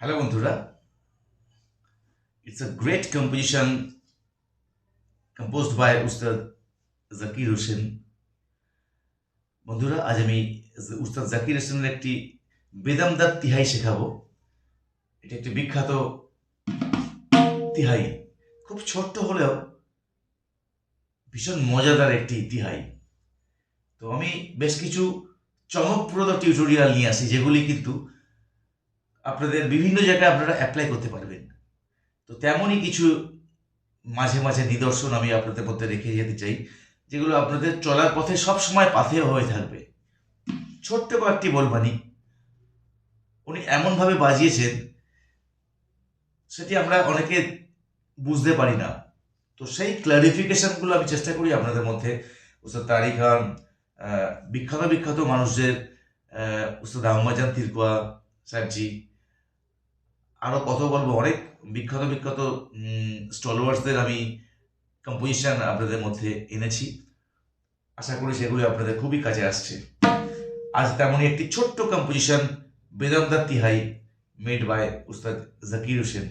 Hello বন্ধুরা। It's a great composition composed by Ustad Zakir Hussain বন্ধুরা, আজ আমি উস্তাদ জাকির হোসেনের একটি বেদামদার তিহাই শেখাবো। এটা একটি বিখ্যাত তিহাই। খুব ছোট্ট হলেও ভীষণ মজাদার একটি তিহাই। তো আমি বেশ কিছু চমকপ্রদ টিউটোরিয়াল নিয়ে আসি, যেগুলি কিন্তু আপনাদের বিভিন্ন জায়গায় আপনারা অ্যাপ্লাই করতে পারবেন। তো তেমনই কিছু মাঝে মাঝে নিদর্শন আমি আপনাদের মধ্যে রেখে যেতে চাই, যেগুলো আপনাদের চলার পথে সব সময় পাথেয় হয়ে থাকবে। ছোট্ট কয়েকটি বলবানি উনি এমনভাবে বাজিয়েছেন, সেটি আমরা অনেকে বুঝতে পারি না। তো সেই ক্লারিফিকেশনগুলো আমি চেষ্টা করি আপনাদের মধ্যে। উস্তাদ তারিক খান বিখ্যাত বিখ্যাত মানুষদের উস্তাদ আহমদান তিরকুয়া স্যারজি আরও কত বলব। অনেক বিখ্যাত বিখ্যাত স্টলওয়ার্সদের আমি কম্পোজিশন আপনাদের মধ্যে এনেছি। আশা করি সেগুলি আপনাদের খুবই কাজে আসছে। আজ তেমনই একটি ছোট্ট composition Vedanta tihai made by Ustad Zakir Hussain.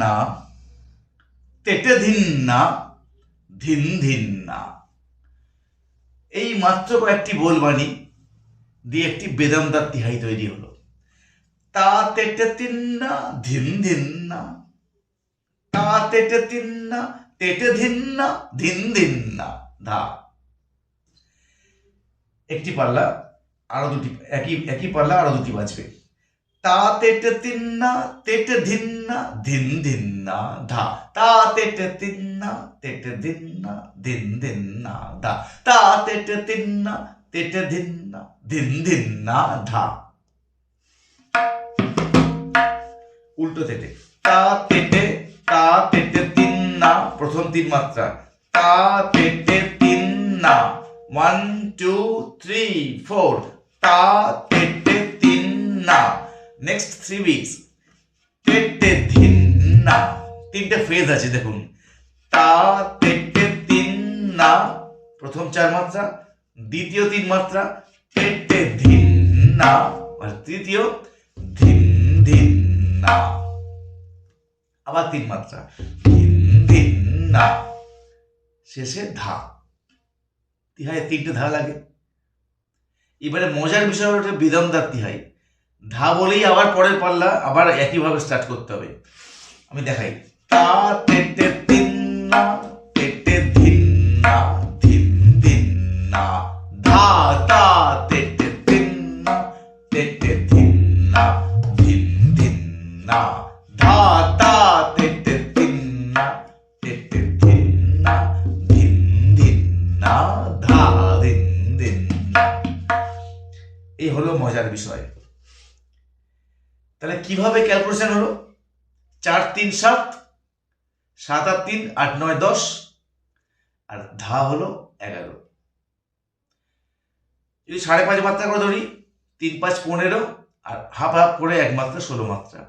না তেটে ধিন না ধিন ধিন না এই মাত্র কয়েকটি বলবানি দিয়ে একটি বেদান্তার তিহাই তৈরি হলো। তা তেটে তিন না ধিন ধিন না তা তেটে তিন না তেটে ধিন না ধিন ধিন না ধা। একটি পাল্লা, আরও দুটি, একই একই পাল্লা, আরও দুটি বাজবে। তা তেটে তিন না তেটে ধিন না ধিন ধিন না ধা তা তেটে তিন না তেটে ধিন না ধিন ধিন না ধা তা তেটে তিন না তেটে ধিন না ধিন ধিন না ধা উল্টো তেটে তা তেটে তা তেটে তিন না প্রথম তিন মাত্রা তা তেটে তিন না ওয়ান টু থ্রি ফোর তা তেটে তিন না নেক্সট থ্রি উইকস তেটে না। তিনটে ফেজ আছে, দেখুন। তা তেটে তিন না। প্রথম চার মাত্রা, দ্বিতীয় তিন মাত্রা তেটে ধিন না। আর তৃতীয়, ধিন ধিন না। আবার তিন মাত্রা, ধিন ধিন না। শেষে ধা। তিহায় তিনটে ধা লাগে। এবারে মজার বিষয় হলো বিদমদার তিহাই। ধা বলেই আবার পরের পাল্লা আবার একইভাবে স্টার্ট করতে হবে। আমি দেখাই। তা তেটে তিন না তেটে ধিন না, ধিন ধিন না। ধা তা তেটে তিন না তেটে ধিন ধিন ধিন না, ধা ধিন ধিন না। এই হলো মজার বিষয়। তাহলে কীভাবে ক্যালকুলেশন হলো? চার তিন সাত সাত আর তিন, আট নয় দশ, আর ধা হলো এগারো। যদি সাড়ে পাঁচ মাত্রা করে ধরি, তিন পাঁচ পনেরো, আর হাফ হাফ করে এক মাত্রা ষোলো মাত্রা।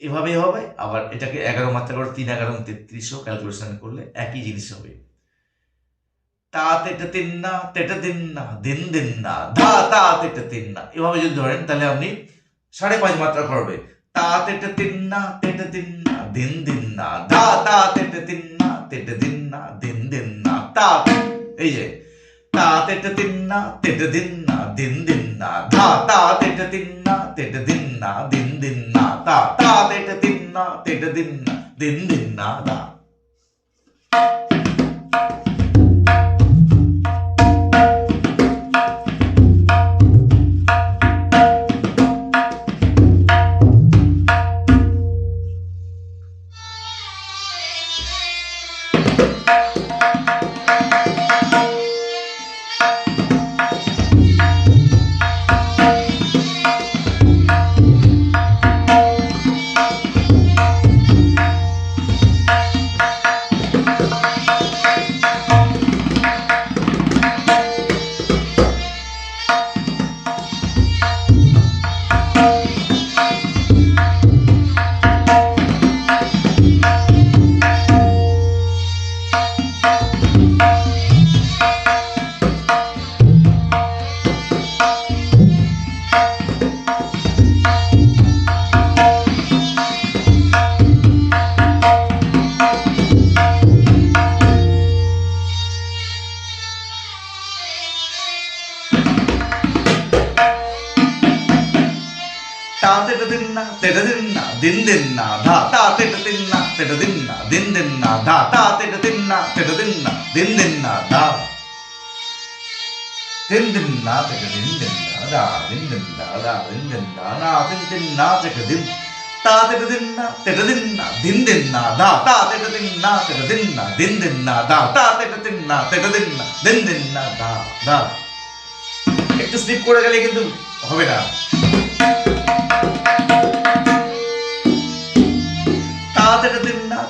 এভাবেই হবে, আবার এটাকে এগারো মাত্রা করে তিন, এগারো তেত্রিশও ক্যালকুলেশন করলে একই জিনিস হবে। তা, তেটা, তিন, না, তেটা দিন না, দিন দিন, না, ধা, তা, তেটা, তিন, না। এভাবে যদি ধরেন, তাহলে আপনি সাড়ে পাঁচ মাত্রা করবে তা তেটা তিন না, তেটা দিন না, দিন দিন না। ধা তা তেটা তিন না, তেটা দিন না, দিন দিন না। তা, এই যে, তা তেটা তিন না, তেটা দিন না, দিন দিন না। ধা, তা তেটা তিন না, তেটা দিন না, দিন দিন না। তা তা তেটা তিন না, তেটা দিন না, দিন দিন না। দা না তেটা দিন না দিন দিন না ধা দিন দিন না তেটা দিন দিন না ধা দিন দিন না ধা দিন দিন না না দিন দিন না তেটা দিন তা তেটা দিন না তেটা দিন না দিন দিন না ধা তা তেটা দিন না তেটা দিন না দিন দিন না ধা তা তেটা দিন না তেটা দিন না দিন দিন না ধা ধা একটু স্লিপ করে গেলে কিন্তু হবে না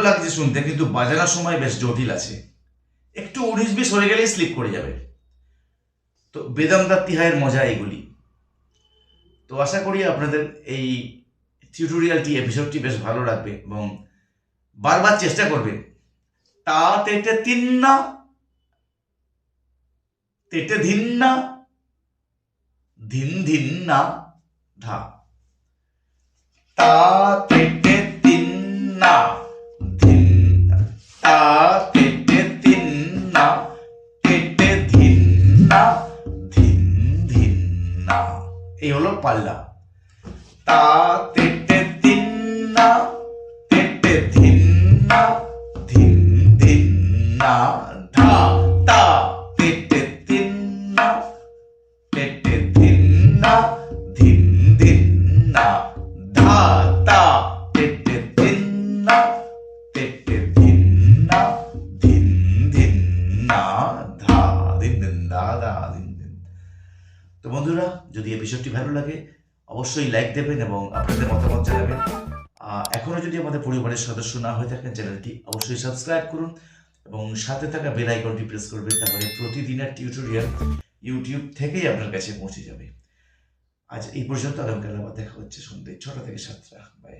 ভালো লাগছে শুনতে, কিন্তু বাজানোর সময় বেশ জটিল আছে। একটু উনিশ বিশ হয়ে গেলেই স্লিপ করে যাবে। তো বেদান্তার তিহায়ের মজা এগুলি তো আশা করি আপনাদের এই টিউটোরিয়ালটি এপিসোডটি বেশ ভালো লাগবে এবং বারবার চেষ্টা করবেন। তা তেটে তিন না তেটে ধিন না ধিন ধিন না ধা। তা তেটে তিন না তা তেটে তিন না তেটে ধিন না ধিন ধিন না এই হলো পাল্লা তা তেটে তিন না তেটে ধিন না ধিন ধিন এপিসোডটি ভালো লাগে, অবশ্যই লাইক দেবেন এবং আপনাদের মতামত জানাবেন। এখনও এখনও যদি আমাদের পরিবারের সদস্য না হয়ে থাকেন, চ্যানেলটি অবশ্যই সাবস্ক্রাইব করুন এবং সাথে থাকা বেল আইকনটি প্রেস করবেন, তাহলে প্রতিদিনের টিউটোরিয়াল ইউটিউব থেকেই আপনার কাছে পৌঁছে যাবে। আজ এই পর্যন্ত, আগামীকাল আবার দেখা হচ্ছে সন্ধ্যে ছটা থেকে সাতটা। বাই